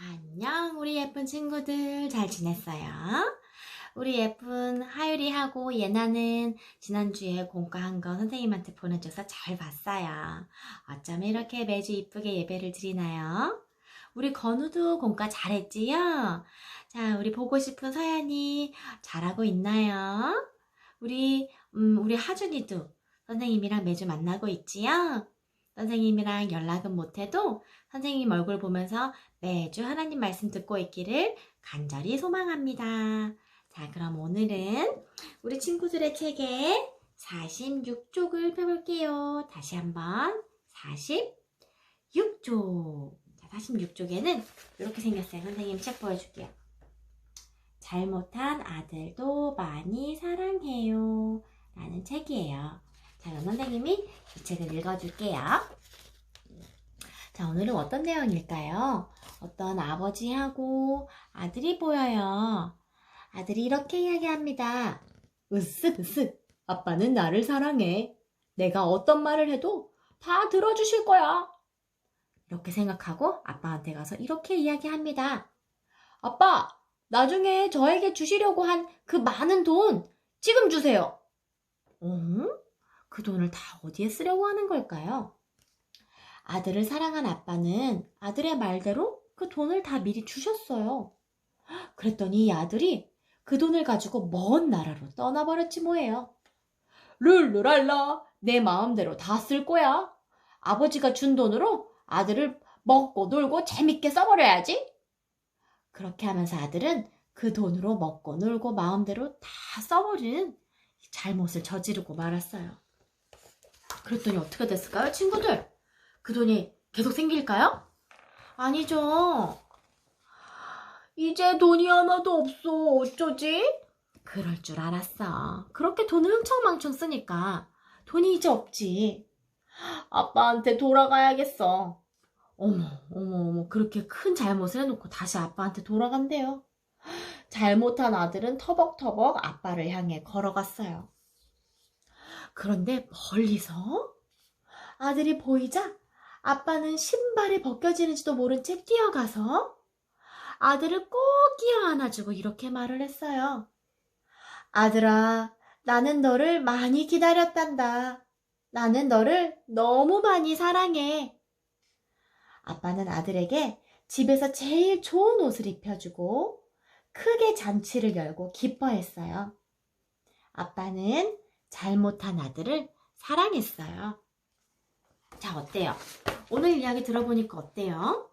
안녕, 우리 예쁜 친구들 잘 지냈어요? 우리 예쁜 하율이하고 예나는 지난주에 공과한 거 선생님한테 보내줘서 잘 봤어요. 어쩜 이렇게 매주 이쁘게 예배를 드리나요? 우리 건우도 공과 잘했지요? 자, 우리 보고 싶은 서연이 잘하고 있나요? 우리, 음, 우리 하준이도 선생님이랑 매주 만나고 있지요? 선생님이랑 연락은 못해도 선생님 얼굴 보면서 매주 하나님 말씀 듣고 있기를 간절히 소망합니다. 자, 그럼 오늘은 우리 친구들의 책에 46쪽을 펴볼게요. 다시 한번 46쪽. 자, 46쪽에는 이렇게 생겼어요. 선생님 책 보여줄게요. 잘못한 아들도 많이 사랑해요. 라는 책이에요. 자, 그럼 선생님이 이 책을 읽어줄게요. 자, 오늘은 어떤 내용일까요? 어떤 아버지하고 아들이 보여요. 아들이 이렇게 이야기합니다. 으쓱, 으쓱. 아빠는 나를 사랑해. 내가 어떤 말을 해도 다 들어주실 거야. 이렇게 생각하고 아빠한테 가서 이렇게 이야기합니다. 아빠, 나중에 저에게 주시려고 한 그 많은 돈 지금 주세요. 어? 그 돈을 다 어디에 쓰려고 하는 걸까요? 아들을 사랑한 아빠는 아들의 말대로 그 돈을 다 미리 주셨어요. 그랬더니 이 아들이 그 돈을 가지고 먼 나라로 떠나버렸지 뭐예요. 룰루랄라, 내 마음대로 다 쓸 거야. 아버지가 준 돈으로 아들을 먹고 놀고 재밌게 써버려야지. 그렇게 하면서 아들은 그 돈으로 먹고 놀고 마음대로 다 써버리는 잘못을 저지르고 말았어요. 그랬더니 어떻게 됐을까요, 친구들? 그 돈이 계속 생길까요? 아니죠. 이제 돈이 하나도 없어. 어쩌지? 그럴 줄 알았어. 그렇게 돈을 흥청망청 쓰니까 돈이 이제 없지. 아빠한테 돌아가야겠어. 어머, 어머, 어머. 그렇게 큰 잘못을 해놓고 다시 아빠한테 돌아간대요. 잘못한 아들은 터벅터벅 아빠를 향해 걸어갔어요. 그런데 멀리서 아들이 보이자 아빠는 신발이 벗겨지는지도 모른 채 뛰어가서 아들을 꼭 끼어 안아주고 이렇게 말을 했어요. 아들아, 나는 너를 많이 기다렸단다. 나는 너를 너무 많이 사랑해. 아빠는 아들에게 집에서 제일 좋은 옷을 입혀주고 크게 잔치를 열고 기뻐했어요. 아빠는 잘못한 아들을 사랑했어요. 자, 어때요? 오늘 이야기 들어보니까 어때요?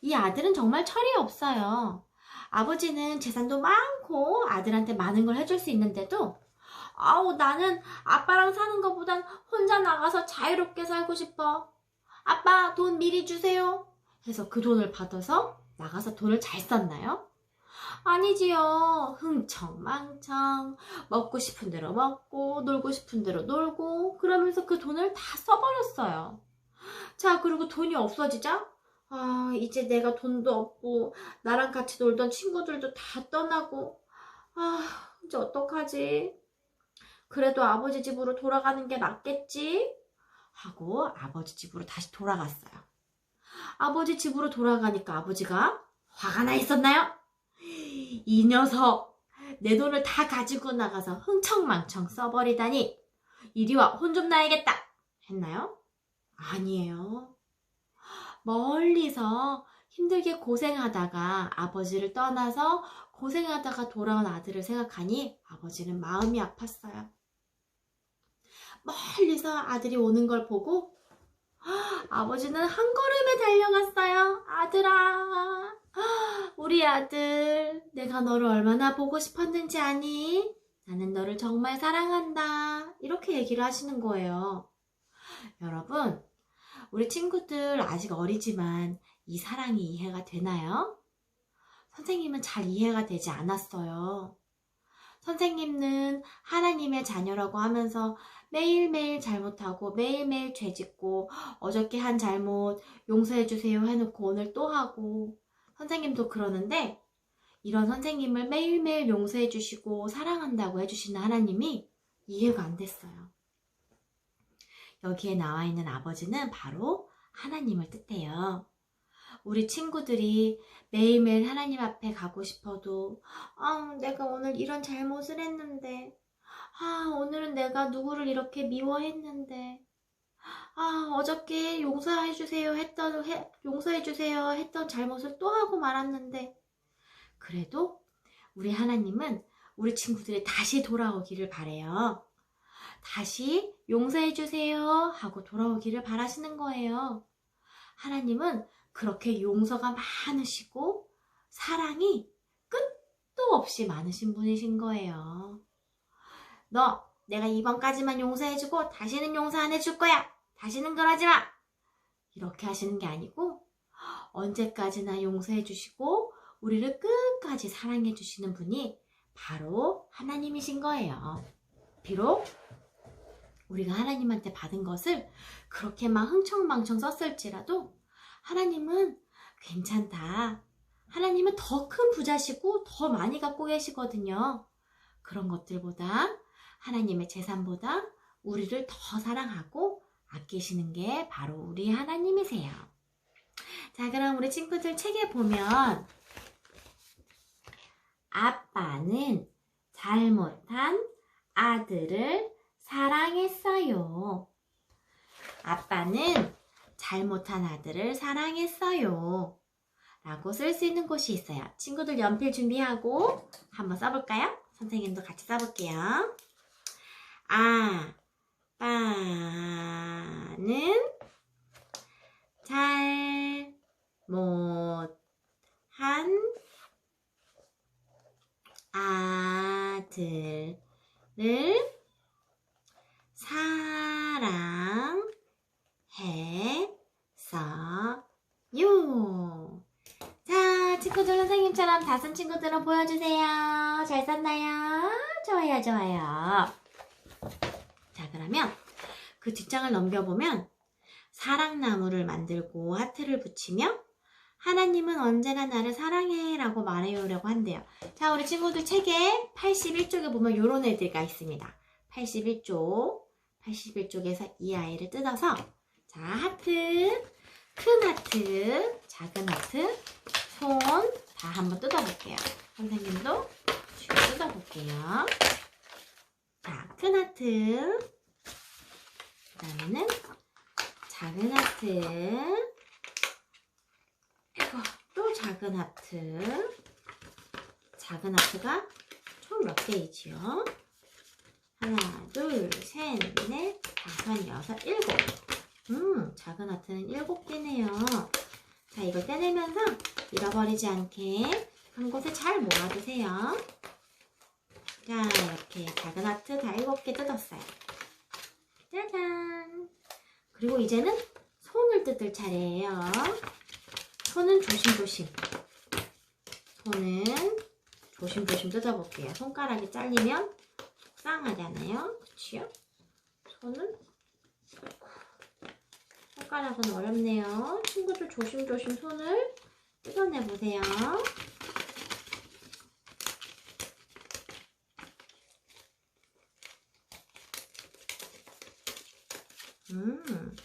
이 아들은 정말 철이 없어요. 아버지는 재산도 많고 아들한테 많은 걸 해줄 수 있는데도 아우 나는 아빠랑 사는 것보단 혼자 나가서 자유롭게 살고 싶어. 아빠 돈 미리 주세요. 해서 그 돈을 받아서 나가서 돈을 잘 썼나요? 아니지요. 흥청망청 먹고 싶은 대로 먹고 놀고 싶은 대로 놀고 그러면서 그 돈을 다 써버렸어요. 자 그리고 돈이 없어지자 아 이제 내가 돈도 없고 나랑 같이 놀던 친구들도 다 떠나고 아 이제 어떡하지? 그래도 아버지 집으로 돌아가는 게 낫겠지? 하고 아버지 집으로 다시 돌아갔어요. 아버지 집으로 돌아가니까 아버지가 화가 나 있었나요? 이 녀석 내 돈을 다 가지고 나가서 흥청망청 써버리다니 이리 와 혼 좀 나야겠다 했나요? 아니에요. 멀리서 힘들게 고생하다가 아버지를 떠나서 고생하다가 돌아온 아들을 생각하니 아버지는 마음이 아팠어요. 멀리서 아들이 오는 걸 보고 아버지는 한 걸음에 달려갔어요. 아들아, 우리 아들, 내가 너를 얼마나 보고 싶었는지 아니? 나는 너를 정말 사랑한다. 이렇게 얘기를 하시는 거예요. 여러분, 우리 친구들 아직 어리지만 이 사랑이 이해가 되나요? 선생님은 잘 이해가 되지 않았어요. 선생님은 하나님의 자녀라고 하면서 매일매일 잘못하고 매일매일 죄짓고 어저께 한 잘못 용서해주세요 해놓고 오늘 또 하고 선생님도 그러는데 이런 선생님을 매일매일 용서해 주시고 사랑한다고 해주시는 하나님이 이해가 안 됐어요. 여기에 나와 있는 아버지는 바로 하나님을 뜻해요. 우리 친구들이 매일매일 하나님 앞에 가고 싶어도, 아, 내가 오늘 이런 잘못을 했는데, 아, 오늘은 내가 누구를 이렇게 미워했는데, 아, 어저께 용서해주세요 했던, 해- 용서해주세요 했던 잘못을 또 하고 말았는데, 그래도 우리 하나님은 우리 친구들이 다시 돌아오기를 바래요. 다시 용서해주세요 하고 돌아오기를 바라시는 거예요. 하나님은 그렇게 용서가 많으시고 사랑이 끝도 없이 많으신 분이신 거예요. 너 내가 이번까지만 용서해주고 다시는 용서 안 해줄 거야. 다시는 그러지 마. 이렇게 하시는 게 아니고 언제까지나 용서해 주시고 우리를 끝까지 사랑해 주시는 분이 바로 하나님이신 거예요. 비록 우리가 하나님한테 받은 것을 그렇게 막 흥청망청 썼을지라도 하나님은 괜찮다. 하나님은 더 큰 부자시고 더 많이 갖고 계시거든요. 그런 것들보다 하나님의 재산보다 우리를 더 사랑하고 아끼시는 게 바로 우리 하나님이세요. 자, 그럼 우리 친구들 책에 보면 아빠는 잘못한 아들을 사랑했어요. 아빠는 잘못한 아들을 사랑했어요. 라고 쓸 수 있는 곳이 있어요. 친구들 연필 준비하고 한번 써볼까요? 선생님도 같이 써볼게요. 아 빠는 잘 못한 아들을 사랑했어요. 자, 친구들 선생님처럼 다섯 친구들은 보여주세요. 잘 썼나요? 좋아요, 좋아요. 자, 그러면 그 뒷장을 넘겨보면 사랑나무를 만들고 하트를 붙이며 하나님은 언제나 나를 사랑해 라고 말해요라고 한대요. 자, 우리 친구들 책에 81쪽에 보면 이런 애들가 있습니다. 81쪽, 81쪽에서 이 아이를 뜯어서 자, 하트, 큰 하트, 작은 하트, 손 다 한번 뜯어볼게요. 선생님도 뜯어볼게요. 자, 큰 하트, 그 다음에는 작은 하트, 이거 또 작은 하트, 작은 하트가 총 몇 개이지요? 하나, 둘, 셋, 넷, 다섯, 여섯, 일곱. 음, 작은 하트는 일곱 개네요. 자, 이걸 떼내면서 잃어버리지 않게 한 곳에 잘 모아두세요. 자, 이렇게 작은 하트 다 일곱 개 뜯었어요. 짜잔. 그리고 이제는 손을 뜯을 차례예요. 손은 조심조심. 손은 조심조심 뜯어볼게요. 손가락이 잘리면 속상하잖아요. 그치요? 손은 손가락은 어렵네요. 친구들 조심조심 손을 뜯어내보세요. 음.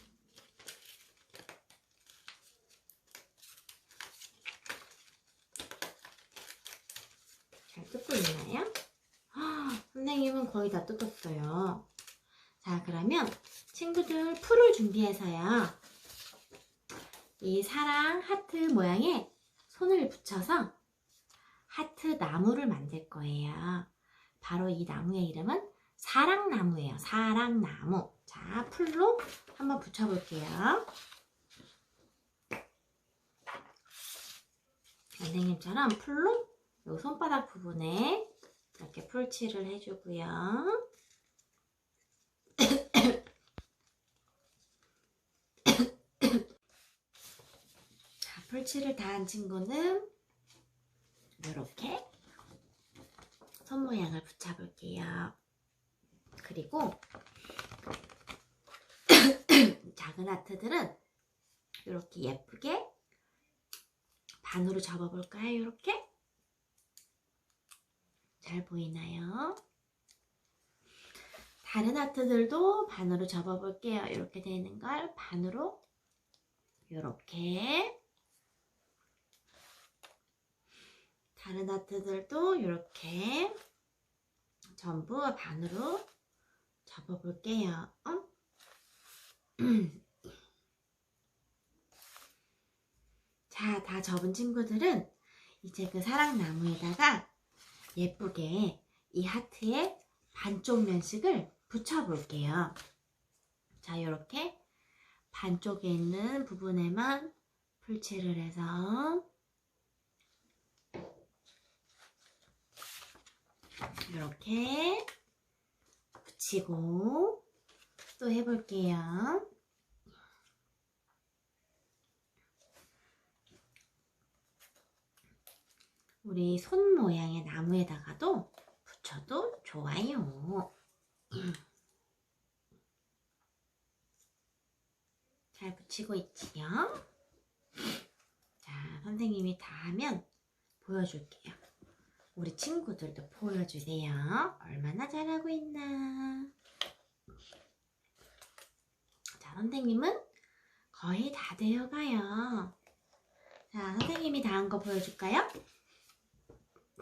잘 뜯고 있나요? 아, 선생님은 거의 다 뜯었어요. 자, 그러면 친구들 풀을 준비해서요. 이 사랑 하트 모양의 손을 붙여서 하트 나무를 만들 거예요. 바로 이 나무의 이름은 사랑나무예요. 사랑나무. 자, 풀로 한번 붙여볼게요. 선생님처럼 풀로 요 손바닥 부분에 이렇게 풀칠을 해주고요. 자, 풀칠을 다 한 친구는 이렇게 손 모양을 붙여볼게요. 그리고 작은 하트들은 이렇게 예쁘게 반으로 접어볼까요? 이렇게 잘 보이나요? 다른 하트들도 반으로 접어볼게요. 이렇게 되는 걸 반으로 이렇게 다른 하트들도 이렇게 전부 반으로 접어볼게요. 어? 자, 다 접은 친구들은 이제 그 사랑나무에다가 예쁘게 이 하트에 반쪽 면식을 붙여볼게요. 자, 이렇게 반쪽에 있는 부분에만 풀칠을 해서 이렇게 붙이고 또 해볼게요. 우리 손 모양의 나무에다가도 붙여도 좋아요. 잘 붙이고 있지요? 자, 선생님이 다 하면 보여줄게요. 우리 친구들도 보여주세요. 얼마나 잘하고 있나. 자, 선생님은 거의 다 되어가요. 자, 선생님이 다 한 거 보여줄까요?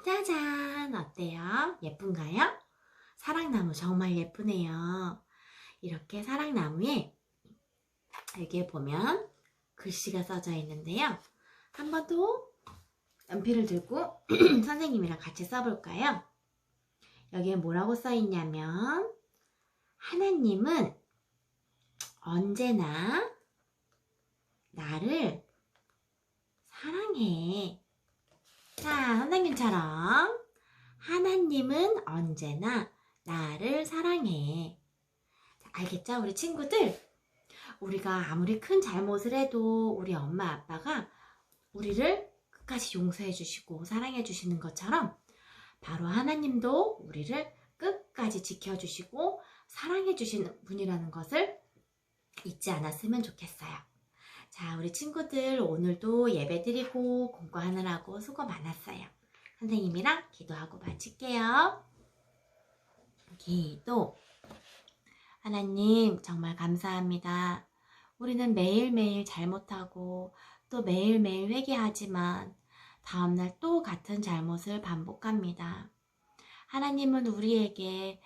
짜잔! 어때요? 예쁜가요? 사랑나무 정말 예쁘네요. 이렇게 사랑나무에 여기에 보면 글씨가 써져 있는데요. 한 번 더 연필을 들고 선생님이랑 같이 써볼까요? 여기에 뭐라고 써 있냐면 하나님은 언제나 나를 사랑해. 자, 선생님처럼 하나님은 언제나 나를 사랑해. 자, 알겠죠? 우리 친구들? 우리가 아무리 큰 잘못을 해도 우리 엄마 아빠가 우리를 끝까지 용서해 주시고 사랑해 주시는 것처럼 바로 하나님도 우리를 끝까지 지켜 주시고 사랑해 주시는 분이라는 것을 잊지 않았으면 좋겠어요. 자, 우리 친구들 오늘도 예배 드리고 공부하느라고 수고 많았어요. 선생님이랑 기도하고 마칠게요. 기도. 하나님, 정말 감사합니다. 우리는 매일매일 잘못하고 또 매일매일 회개하지만 다음날 또 같은 잘못을 반복합니다. 하나님은 우리에게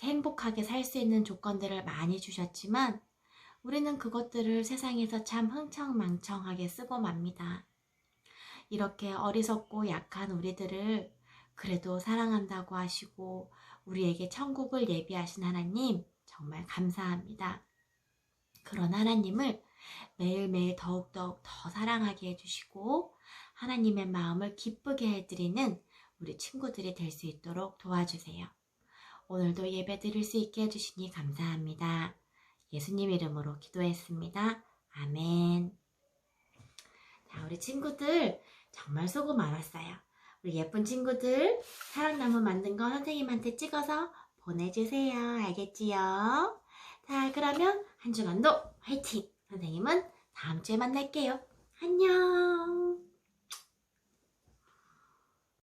행복하게 살 수 있는 조건들을 많이 주셨지만 우리는 그것들을 세상에서 참 흥청망청하게 쓰고 맙니다. 이렇게 어리석고 약한 우리들을 그래도 사랑한다고 하시고 우리에게 천국을 예비하신 하나님 정말 감사합니다. 그런 하나님을 매일매일 더욱더욱 더 사랑하게 해주시고 하나님의 마음을 기쁘게 해드리는 우리 친구들이 될 수 있도록 도와주세요. 오늘도 예배 드릴 수 있게 해주시니 감사합니다. 예수님 이름으로 기도했습니다. 아멘. 자, 우리 친구들 정말 수고 많았어요. 우리 예쁜 친구들 사랑나무 만든 거 선생님한테 찍어서 보내주세요. 알겠지요? 자, 그러면 한 주간도 화이팅! 선생님은 다음 주에 만날게요. 안녕!